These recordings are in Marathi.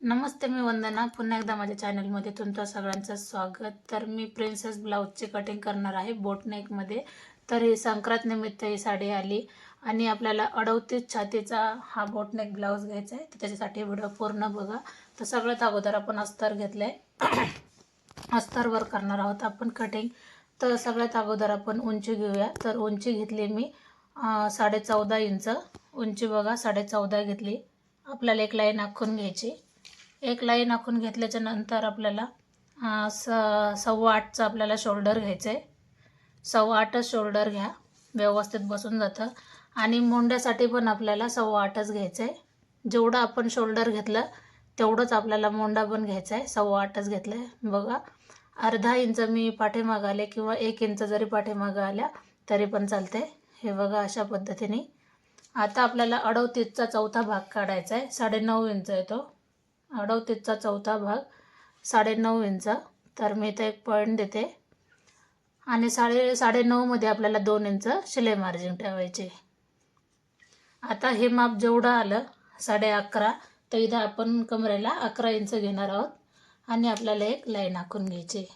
नमस्ते मी वंदना. पुन्हा एकदा माझ्या चॅनलमध्ये तुमचं सगळ्यांचं स्वागत. तर मी प्रिन्सेस ब्लाऊजची कटिंग करणार आहे बोटनेकमध्ये तर ही संक्रांत निमित्त ही साडी आली आणि आपल्याला अडवतीस छातीचा हा बोटनेक ब्लाऊज घ्यायचा आहे. तर त्याच्यासाठी व्हिडिओ पूर्ण बघा. तर सगळ्यात अगोदर आपण अस्तर घेतलं आहे अस्तरवर करणार आहोत आपण कटिंग तर सगळ्यात अगोदर आपण उंची घेऊया. तर उंची घेतली मी साडे चौदा इंच. उंची बघा साडे चौदा घेतली. आपल्याला एक लाईन आखून घ्यायची. एक लाईन आखून घेतल्याच्या नंतर आपल्याला स सव्वा आठचं आपल्याला शोल्डर घ्यायचं आहे सव्वा आठच शोल्डर घ्या व्यवस्थित बसून जातं. आणि मोंड्यासाठी पण आपल्याला सव्वा आठच घ्यायचं आहे जेवढं आपण शोल्डर घेतलं तेवढंच आपल्याला मोंडा पण घ्यायचा आहे सव्वा आठच घेतलं आहे बघा अर्धा इंच मी पाठीमागं आले किंवा एक इंच जरी पाठीमागं आल्या तरी पण चालते हे बघा अशा पद्धतीने. आता आपल्याला अडवतीसचा चौथा भाग काढायचा आहे साडेनऊ इंच आहे अडवतीचा अडवतीसचा चौथा भाग. साडेनऊ इंच तर मी इथं एक पॉईंट देते. आणि साडे साडेनऊमध्ये आपल्याला दोन इंच शिलाई मार्जिन ठेवायचे. आता हे माप जेवढं आलं साडे अकरा तर इथं आपण कमरेला अकरा इंच घेणार आहोत. आणि आपल्याला एक लाईन आखून घ्यायची.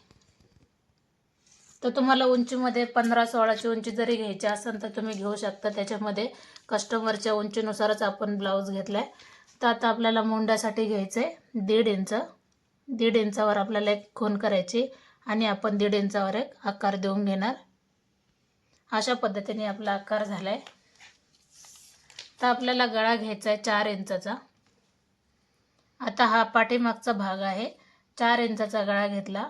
तर तुम्हाला उंचीमध्ये पंधरा सोळाची उंची जरी घ्यायची असेल तर तुम्ही घेऊ शकता. त्याच्यामध्ये कस्टमरच्या उंचीनुसारच आपण ब्लाऊज घेतला आहे तर आता आपल्याला मोंड्यासाठी घ्यायचं आहे दीड इंच. दीड इंचावर आपल्याला एक खून करायची आणि आपण दीड इंचावर एक आकार देऊन घेणार. अशा पद्धतीने आपला आकार झाला आहे तर आपल्याला गळा घ्यायचा आहे चार इंचाचा. आता हा पाठीमागचा भाग आहे. चार इंचाचा गळा घेतला.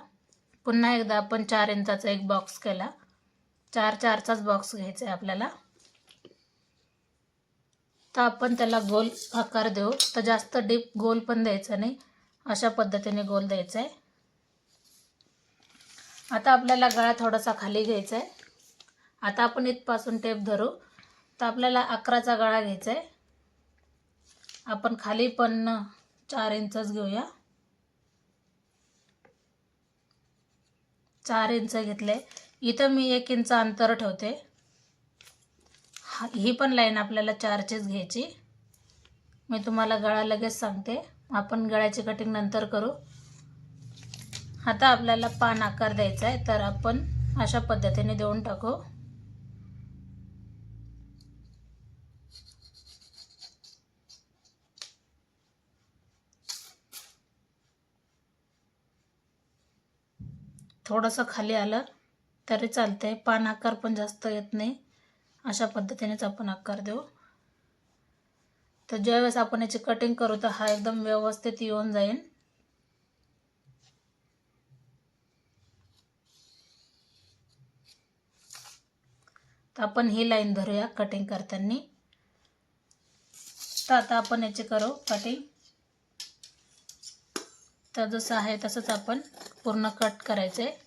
पुन्हा एकदा आपण चार इंचाचा एक बॉक्स केला. चार चारचाच बॉक्स घ्यायचा आहे आपल्याला. तर आपण त्याला गोल आकार देऊ. तर जास्त डीप गोल पण द्यायचा नाही. अशा पद्धतीने गोल द्यायचा आहे आता आपल्याला गळा थोडासा खाली घ्यायचा आहे आता आपण इथपासून टेप धरू. तर आपल्याला अकराचा गळा घ्यायचा आहे आपण खाली पण चार इंचच घेऊया. चार इंच घेतले इथं मी एक इंच अंतर ठेवते. हा ही पण लाईन आपल्याला चारचीच घ्यायची. मी तुम्हाला गळा लगेच सांगते. आपण गळ्याची कटिंग नंतर करू. आता आपल्याला पान आकार द्यायचा आहे तर आपण अशा पद्धतीने देऊन टाकू. थोडंसं खाली आलं तरी चालतंय. पान आकार पण जास्त येत नाही. अशा पद्धतीनेच आपण आकार देऊ. तर ज्यावेळेस आपण याची कटिंग करू तर हा एकदम व्यवस्थित येऊन जाईल तर आपण ही लाईन धरूया कटिंग करताना तर आता आपण याची करू कटिंग तर जसं आहे तसंच आपण पूर्ण कट करायचं आहे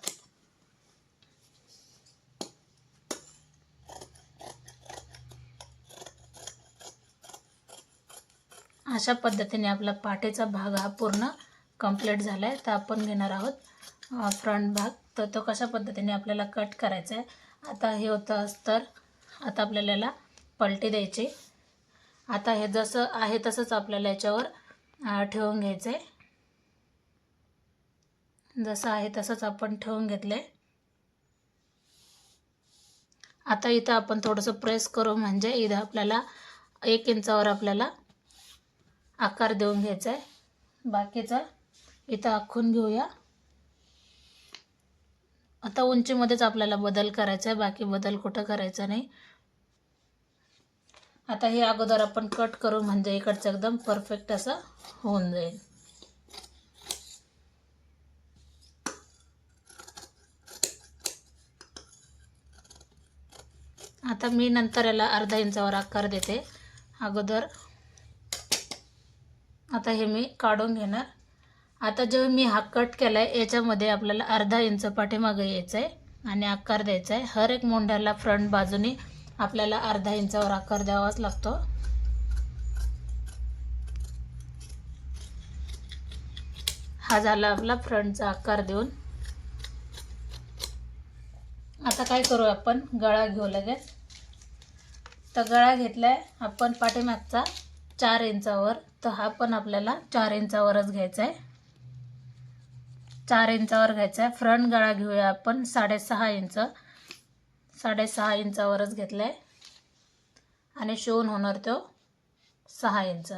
अशा पद्धतीने आपला पाठीचा भाग हा पूर्ण कंप्लीट झाला आहे तर आपण घेणार आहोत फ्रंट भाग. तर तो कशा पद्धतीने आपल्याला कट करायचा आहे आता हे होतं अस्तर. आता आपल्याला याला पलटी द्यायची. आता हे जसं आहे तसंच आपल्याला याच्यावर ठेवून घ्यायचं आहे जसं आहे तसंच आपण ठेवून घेतलं आहे आता इथं आपण थोडंसं प्रेस करू. म्हणजे इथं आपल्याला एक इंचावर आपल्याला आकार देऊन घ्यायचा आहे. बाकीचा इथं आखून घेऊया. आता उंचीमध्येच आपल्याला बदल करायचा आहे. बाकी बदल कुठं करायचा नाही. आता हे अगोदर आपण कट करू म्हणजे इकडचं एकदम परफेक्ट असं होऊन जाईल. आता मी नंतर याला अर्धा इंचावर आकार देते. अगोदर आता हे मी काढून घेणार. आता जेव्हा मी हा कट केला आहे याच्यामध्ये आपल्याला अर्धा इंच पाठीमागं यायचं आहे आणि आकार द्यायचा आहे हर एक मोंढ्याला फ्रंट बाजूने आपल्याला अर्धा इंचावर आकार द्यावाच लागतो. हा झाला आपला फ्रंटचा आकार देऊन. आता काय करू आपण? गळा घेऊ लगेच. तर गळा घेतलाय आपण पाठीमागचा चार इंचावर. तर हा पण आपल्याला चार इंचावरच घ्यायचा आहे. चार इंचावर घ्यायचा आहे. फ्रंट गळा घेऊया आपण. साडेसहा इंच. साडेसहा इंचावरच घेतला आहे आणि शिवून होणार तो सहा इंच.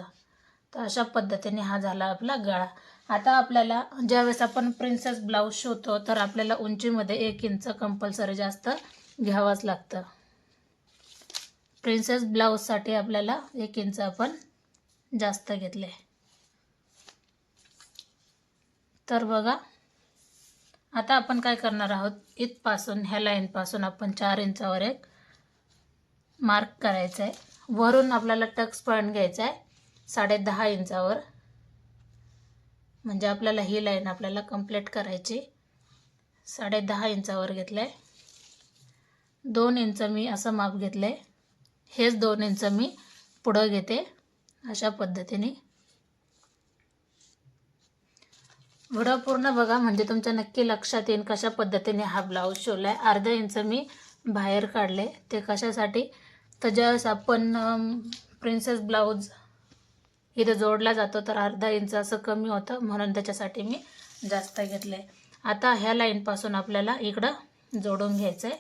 तर अशा पद्धतीने हा झाला आपला गळा. आता आपल्याला ज्यावेळेस आपण प्रिन्सेस ब्लाऊज शिवतो तर आपल्याला उंचीमध्ये एक इंच कंपल्सरी जास्त घ्यावंच लागतं. प्रिन्सेस ब्लाऊजसाठी आपल्याला एक इंच आपण जास्त घेतले. तर बघा आता आपण काय करणार आहोत? इथपासून ह्या लाईनपासून आपण चार इंचावर एक मार्क करायचा आहे. वरून आपल्याला टक्स पॉईंट घ्यायचा आहे साडे दहा इंचावर. म्हणजे आपल्याला ही लाईन आपल्याला कंप्लीट करायची. साडे दहा इंचावर घेतलं आहे दोन इंच मी असं माप घेतलं आहे हेच दोन इंच मी पुढं घेते. अशा पद्धतीने. व्हिडिओ पूर्ण बघा म्हणजे तुमच्या नक्की लक्षात येईल कशा पद्धतीने हा ब्लाऊज शिवला आहे अर्धा इंच मी बाहेर काढले. ते कशासाठी? तर ज्यावेळेस आपण प्रिन्सेस ब्लाऊज इथं जोडला जातो तर अर्धा इंच असं कमी होतं. म्हणून त्याच्यासाठी मी जास्त घेतलं. आहे आता ह्या लाईनपासून आपल्याला इकडं जोडून घ्यायचं आहे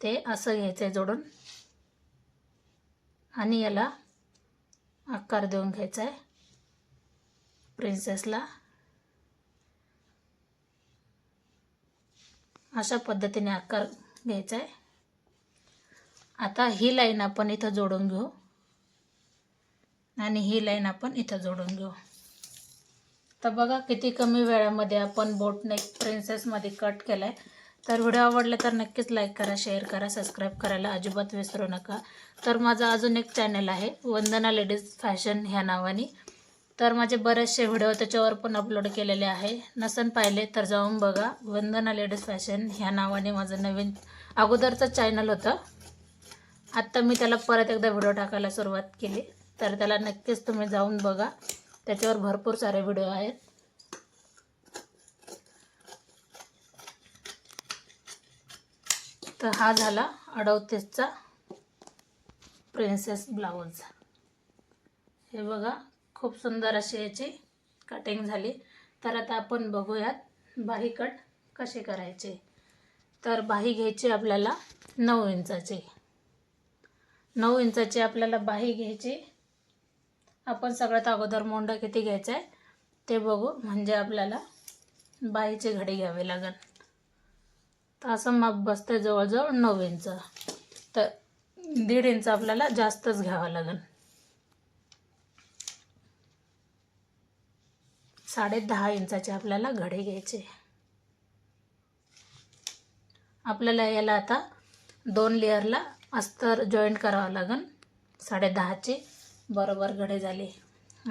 ते असं घ्यायचं आहे जोडून. आणि याला आकार देऊन घ्यायचा आहे. प्रिन्सेसला अशा पद्धतीने आकार घ्यायचा आहे. आता ही लाईन आपण इथं जोडून घेऊ. आणि ही लाईन आपण इथं जोडून घेऊ. तर बघा किती कमी वेळामध्ये आपण बोटने प्रिन्सेसमध्ये कट केला आहे तर व्हिडिओ आवडला तर नक्कीच लाईक करा शेअर करा सबस्क्राईब करायला अजिबात विसरू नका. तर माझा अजून एक चॅनल आहे वंदना लेडीज फॅशन ह्या नावाने. तर माझे बरेचसे व्हिडिओ त्याच्यावर पण अपलोड केलेले आहे. नसन पाहिले तर जाऊन बघा. वंदना लेडीज फॅशन ह्या नावाने माझं नवीन अगोदरचं चॅनल होतं. आत्ता मी त्याला परत एकदा व्हिडिओ टाकायला सुरुवात केली. तर त्याला नक्कीच तुम्ही जाऊन बघा. त्याच्यावर भरपूर सारे व्हिडिओ आहेत. तर हा झाला अडवतीसचा प्रिन्सेस ब्लाऊज हे बघा खूप सुंदर अशी याची कटिंग झाली. तर आता आपण बघूयात बाही कट कसे करायचे. तर बाही घ्यायची आपल्याला नऊ इंचाची. नऊ इंचाची आपल्याला बाही घ्यायची. आपण सगळ्यात अगोदर मोंडा किती घ्यायचा आहे ते बघू. म्हणजे आपल्याला बाईची घडी घ्यावी लागेल. असं माप बसतं जवळजवळ नऊ इंच. तर दीड इंच आपल्याला जास्तच घ्यावं लागेल. साडे दहा इंचाचे आपल्याला घडे घ्यायचे. आपल्याला याला आता दोन लेअरला अस्तर जॉईंट करावं लागेल. साडे दहाचे बरोबर घडे झाले.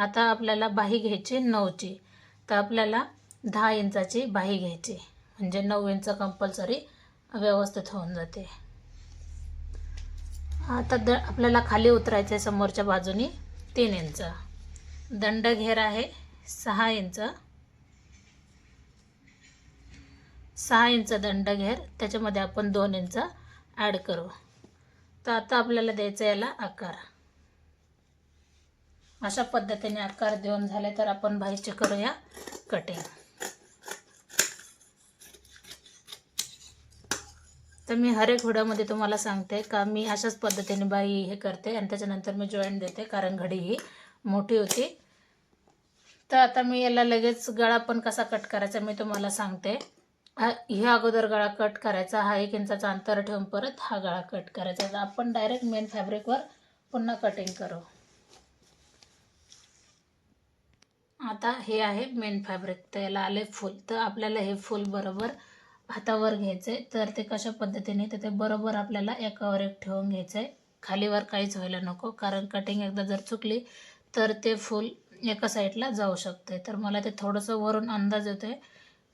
आता आपल्याला बाही घ्यायची नऊची. तर आपल्याला दहा इंचाची बाही घ्यायची. म्हणजे नऊ इंच कंपल्सरी व्यवस्थित होऊन जाते. आता द आपल्याला खाली उतरायचं आहे समोरच्या बाजूनी तीन इंच. दंड घेर आहे सहा इंच. सहा इंच दंड घेर त्याच्यामध्ये आपण दोन इंच ॲड करू. तर आता आपल्याला द्यायचं याला आकार. अशा पद्धतीने आकार देऊन झाले तर आपण बाईचे करूया कटिंग तर मी हर एक व्हिडिओमध्ये तुम्हाला सांगते का मी अशाच पद्धतीने बाई हे करते आणि त्याच्यानंतर मी जॉईंट देते कारण घडी ही मोठी होती. तर आता मी याला लगेच गळा पण कसा कट करायचा मी तुम्हाला सांगते. हा ह्या अगोदर गळा कट करायचा हा एक इंचाचा अंतर ठेवून परत हा गळा कट करायचा. तर आपण डायरेक्ट मेन फॅब्रिकवर पुन्हा कटिंग करू. आता हे आहे मेन फॅब्रिक तर याला आले फूल. तर आपल्याला हे फूल बरोबर हातावर घ्यायचं आहे तर ते कशा पद्धतीने तर ते बरोबर आपल्याला एकावर एक ठेवून घ्यायचं आहे खालीवर काहीच व्हायला नको. कारण कटिंग एकदा जर चुकली तर ते फूल एका साईडला जाऊ शकते तर मला ते थोडंसं वरून अंदाज येतो आहे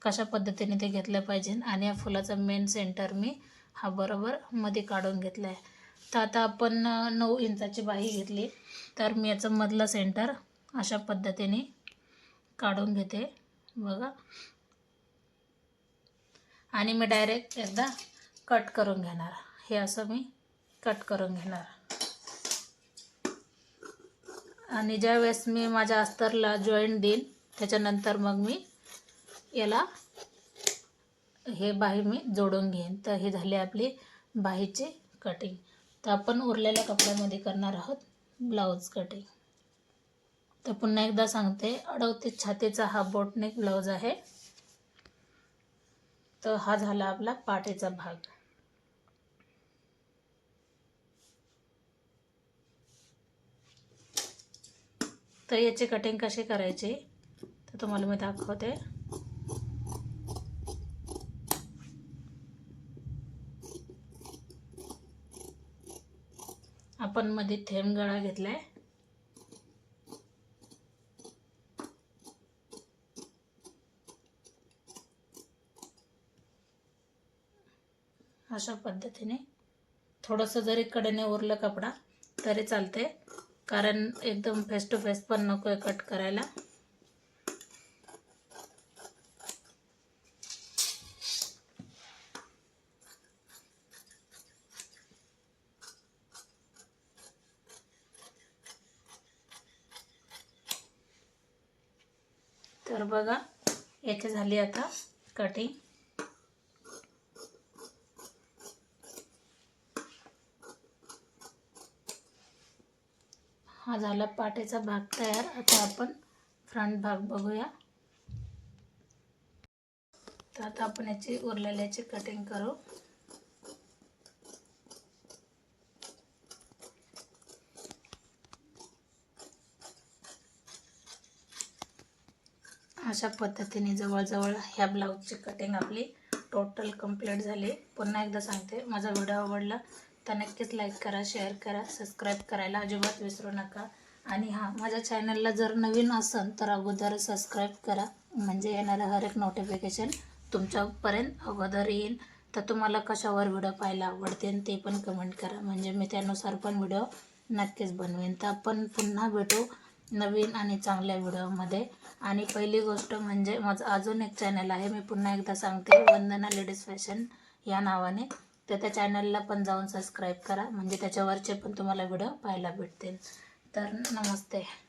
कशा पद्धतीने ते घेतलं पाहिजे. आणि या फुलाचा मेन सेंटर मी हा बरोबर मध्ये काढून घेतला आहे तर आता आपण नऊ इंचाची बाही घेतली. तर मी याचं मधलं सेंटर अशा पद्धतीने काढून घेते. बघा. आणि मी डायरेक्ट एकदा कट करून घेणार. हे असं मी कट करून घेणार. आणि ज्यावेळेस मी माझ्या अस्तरला जॉईंट देईन त्याच्यानंतर मग मी याला हे बाही मी जोडून घेईन. तर हे झाले आपली बाहीचे कटिंग तर आपण उरलेल्या कपड्यामध्ये करणार आहोत ब्लाऊज कटिंग तर पुन्हा एकदा सांगते अडवतीस छातीचा हा बोटनेक ब्लाऊज आहे. तर हा झाला आपला पाठीचा भाग. तर याची कटिंग कशी करायची? तर तुम्हाला मी दाखवते. आपण मध्ये थेंब गळा घेतलाय. अशा पद्धतीने थोडंसं जरी कडेने उरलं कपडा तरी चालते कारण एकदम फेस टू फेस पण नको आहे कट करायला. तर बघा याची झाली आता कटिंग हा झाला पाट्याचा भाग तयार. आता आपण फ्रंट भाग बघूया. तर आता आपण याची उरलेल्याची कटिंग करू. अशा पद्धतीने जवळजवळ ह्या ब्लाऊजची कटिंग आपली टोटल कंप्लीट झाली. पुन्हा एकदा सांगते माझा व्हिडिओ आवडला तर नक्कीच लाईक करा शेअर करा सबस्क्राईब करायला अजिबात विसरू नका. आणि हां माझ्या चॅनलला जर नवीन असेल तर अगोदर सबस्क्राईब करा. म्हणजे येणारं हर एक नोटिफिकेशन तुमच्यापर्यंत अगोदर येईल. तर तुम्हाला कशावर व्हिडिओ पाहायला आवडते ते पण कमेंट करा. म्हणजे मी त्यानुसार पण व्हिडिओ नक्कीच बनवेन. तर आपण पुन्हा भेटू नवीन आणि चांगल्या व्हिडिओमध्ये आणि पहिली गोष्ट म्हणजे माझं अजून एक चॅनल आहे. मी पुन्हा एकदा सांगते वंदना लेडीज फॅशन या नावाने. तर त्या चॅनलला पण जाऊन सबस्क्राईब करा. म्हणजे त्याच्यावरचे पण तुम्हाला व्हिडिओ पाहायला भेटतील. तर नमस्ते.